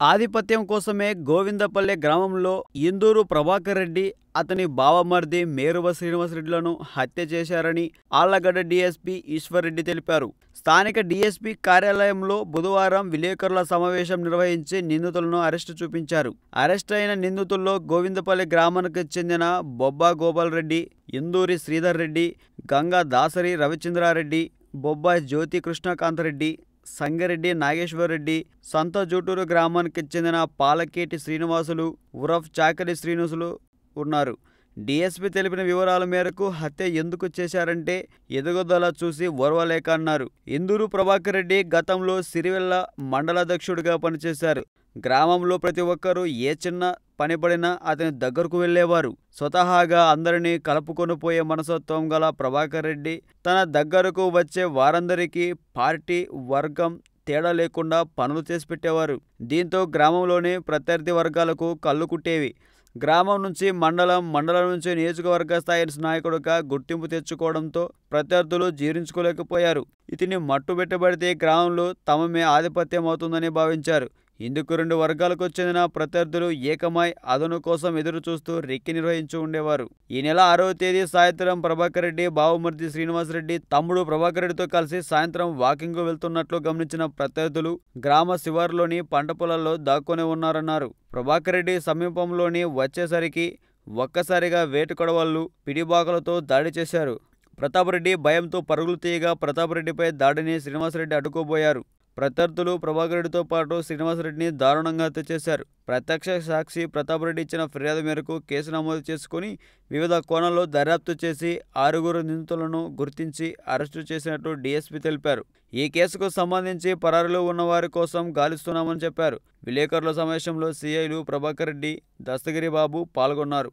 ఆధిపత్యం కోసమే గోవిందపల్లె గ్రామంలో ఇందూరు ప్రభాకర్ రెడ్డి అతని బావమర్ది మేరువ శ్రీనివాసరెడ్డిలను హత్య చేశారని ఆళ్ళగడ్డ డీఎస్పీ ఈశ్వర్రెడ్డి తెలిపారు. స్థానిక డీఎస్పీ కార్యాలయంలో బుధవారం విలేకరుల సమావేశం నిర్వహించి నిందితులను అరెస్టు చూపించారు. అరెస్ట్ అయిన నిందితుల్లో గోవిందపల్లి గ్రామానికి చెందిన బొబ్బా గోపాల్ రెడ్డి ఇందూరి శ్రీధర్ రెడ్డి గంగా దాసరి రవిచంద్రారెడ్డి బొబ్బా జ్యోతి కృష్ణకాంతరెడ్డి సంగారెడ్డి నాగేశ్వరరెడ్డి సంత జూటూరు గ్రామానికి చెందిన పాలకేటి శ్రీనివాసులు ఉరఫ్ చాకలి శ్రీనివాసులు ఉన్నారు. డీఎస్పీ తెలిపిన వివరాల మేరకు హత్య ఎందుకు చేశారంటే ఎదుగుదల చూసి ఓర్వలేక అన్నారు. ఇందూరు ప్రభాకర్ రెడ్డి గతంలో సిరివెల్ల మండలాధ్యక్షుడిగా పనిచేశారు. గ్రామంలో ప్రతి ఒక్కరూ ఏ చిన్న పనిపడిన అతని దగ్గరకు వెళ్ళేవారు. స్వతహాగా అందరినీ కలుపుకొనిపోయే మనసత్వం గల ప్రభాకర్ రెడ్డి తన దగ్గరకు వచ్చే వారందరికీ పార్టీ వర్గం తేడా లేకుండా పనులు చేసి పెట్టేవారు. దీంతో గ్రామంలోని ప్రత్యర్థి వర్గాలకు కళ్ళు కుట్టేవి. గ్రామం నుంచి మండలం మండలం నుంచి నియోజకవర్గ స్థాయి నాయకుడుగా గుర్తింపు తెచ్చుకోవడంతో ప్రత్యర్థులు జీర్ణించుకోలేకపోయారు. ఇతని మట్టుబెట్టబడితే గ్రామంలో తమమే ఆధిపత్యం అవుతుందని భావించారు. ఇందుకు రెండు వర్గాలకు చెందిన ప్రత్యర్థులు ఏకమై అదను కోసం ఎదురుచూస్తూ రెక్కి నిర్వహించి ఉండేవారు. ఈ నెల ఆరవ తేదీ సాయంత్రం ప్రభాకర్ రెడ్డి బావమూర్తి శ్రీనివాసరెడ్డి తమ్ముడు ప్రభాకర్ రెడ్డితో కలిసి సాయంత్రం వాకింగ్ వెళ్తున్నట్లు గమనించిన ప్రత్యర్థులు గ్రామ శివారులోని పంట పొలాల్లో దాక్కునే ఉన్నారన్నారు. ప్రభాకర్ రెడ్డి సమీపంలోని వచ్చేసరికి ఒక్కసారిగా వేటుకొడవళ్ళు పిడిబాకలతో దాడి చేశారు. ప్రతాపరెడ్డి భయంతో పరుగులు తీయగా ప్రతాపరెడ్డిపై దాడిని శ్రీనివాసరెడ్డి అడ్డుకోబోయారు. ప్రత్యర్థులు ప్రభాకరెడ్డితో పాటు శ్రీనివాసరెడ్డిని దారుణంగా హత్య చేశారు. ప్రత్యక్ష సాక్షి ప్రతాపరెడ్డి ఇచ్చిన ఫిర్యాదు మేరకు కేసు నమోదు చేసుకుని వివిధ కోణాల్లో దర్యాప్తు చేసి ఆరుగురు నిందితులను గుర్తించి అరెస్టు చేసినట్టు డీఎస్పీ తెలిపారు. ఈ కేసుకు సంబంధించి పరారులో ఉన్నవారి కోసం గాలిస్తున్నామని చెప్పారు. విలేకరుల సమావేశంలో సీఐలు ప్రభాకర్ రెడ్డి దస్తగిరి బాబు పాల్గొన్నారు.